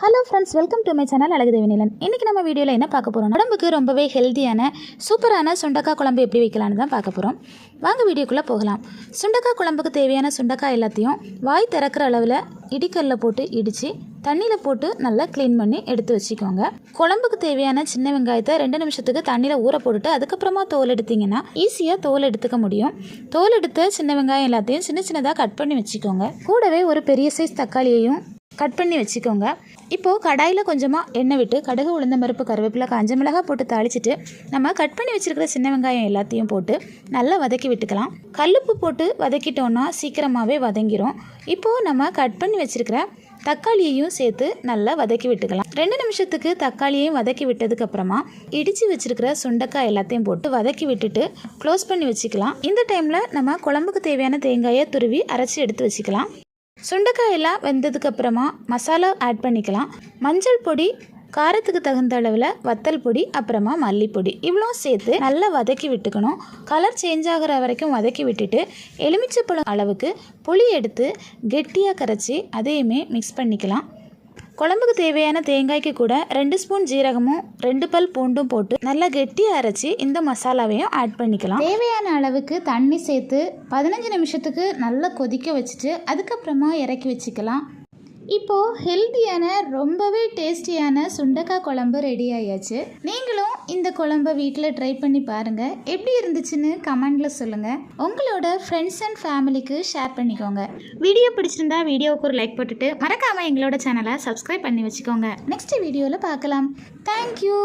Hello friends welcome to my channel அழகு தேவிநிலன் இன்றைக்கி நம்ம வீடியோவில் என்ன பார்க்க போகிறோம் உடம்புக்கு ரொம்பவே ஹெல்த்தியான சூப்பரான சுண்டக்காய் குழம்பு எப்படி வைக்கலான்னு தான் பார்க்க போகிறோம் வாங்க வீடியோக்குள்ளே போகலாம். சுண்டக்காய் குழம்புக்கு தேவையான சுண்டக்காய் எல்லாத்தையும் வாய் திறக்கிற அளவில் இடிக்கல்ல போட்டு இடித்து தண்ணியில் போட்டு நல்லா க்ளீன் பண்ணி எடுத்து வச்சுக்கோங்க. குழம்புக்கு தேவையான சின்ன வெங்காயத்தை ரெண்டு நிமிஷத்துக்கு தண்ணியில் ஊற போட்டுட்டு அதுக்கப்புறமா தோல் எடுத்தீங்கன்னா ஈஸியாக தோல் எடுத்துக்க முடியும். தோல் எடுத்த சின்ன வெங்காயம் எல்லாத்தையும் சின்ன சின்னதாக கட் பண்ணி வச்சுக்கோங்க. கூடவே ஒரு பெரிய சைஸ் தக்காளியையும் கட் பண்ணி வச்சுக்கோங்க. இப்போது கடாயில் கொஞ்சமாக எண்ணெய் விட்டு கடுகு உளுந்த பருப்பு கருவேப்பிலை காஞ்ச மிளகாய் போட்டு தாளிச்சிட்டு நம்ம கட் பண்ணி வச்சுருக்கிற சின்ன வெங்காயம் எல்லாத்தையும் போட்டு நல்லா வதக்கி விட்டுக்கலாம். கல்லுப்பு போட்டு வதக்கிட்டோன்னா சீக்கிரமாகவே வதங்கிரும். இப்போது நம்ம கட் பண்ணி வச்சுருக்கிற தக்காளியையும் சேர்த்து நல்லா வதக்கி விட்டுக்கலாம். ரெண்டு நிமிஷத்துக்கு தக்காளியையும் வதக்கி விட்டதுக்கு அப்புறமா இடித்து வச்சிருக்கிற சுண்டக்காய் எல்லாத்தையும் போட்டு வதக்கி விட்டுட்டு க்ளோஸ் பண்ணி வச்சுக்கலாம். இந்த டைமில் நம்ம குழம்புக்கு தேவையான தேங்காயை துருவி அரைச்சி எடுத்து வச்சுக்கலாம். சுண்டைக்காயெல்லாம் வெந்ததுக்கப்புறமா வெந்ததுக்கு அப்புறமா மசாலா ஆட் பண்ணிக்கலாம். மஞ்சள் பொடி காரத்துக்கு தகுந்த அளவில் வத்தல் பொடி அப்புறமா மல்லிப்பொடி. இவ்வளோ சேர்த்து நல்லா வதக்கி விட்டுக்கணும். கலர் சேஞ்ச் ஆகிற வரைக்கும் வதக்கி விட்டுட்டு எலுமிச்சப்பழம் அளவுக்கு புளி எடுத்து கெட்டியாக கரைச்சி அதையுமே மிக்ஸ் பண்ணிக்கலாம். குழம்புக்கு தேவையான தேங்காய்க்கு கூட ரெண்டு ஸ்பூன் ஜீரகமும் ரெண்டு பல் பூண்டும் போட்டு நல்லா கெட்டியாக அரைச்சி இந்த மசாலாவையும் ஆட் பண்ணிக்கலாம். தேவையான அளவுக்கு தண்ணி சேர்த்து பதினஞ்சு நிமிஷத்துக்கு நல்லா கொதிக்க வச்சுட்டு அதுக்கப்புறமா இறக்கி வச்சுக்கலாம். இப்போது ஹெல்த்தியான ரொம்பவே டேஸ்டியான சுண்டக்காய் குழம்பு ரெடி ஆயாச்சு. நீங்களும் இந்த குழம்பை வீட்டில் ட்ரை பண்ணி பாருங்கள் எப்படி இருந்துச்சுன்னு கமெண்டில் சொல்லுங்கள் உங்களோட ஃப்ரெண்ட்ஸ் அண்ட் ஃபேமிலிக்கு ஷேர் பண்ணிக்கோங்க. வீடியோ பிடிச்சிருந்தா வீடியோவுக்கு ஒரு லைக் போட்டுட்டு மறக்காமல் எங்களோட சேனலை சப்ஸ்கிரைப் பண்ணி வச்சுக்கோங்க. நெக்ஸ்ட் வீடியோவில் பார்க்கலாம். தேங்க்யூ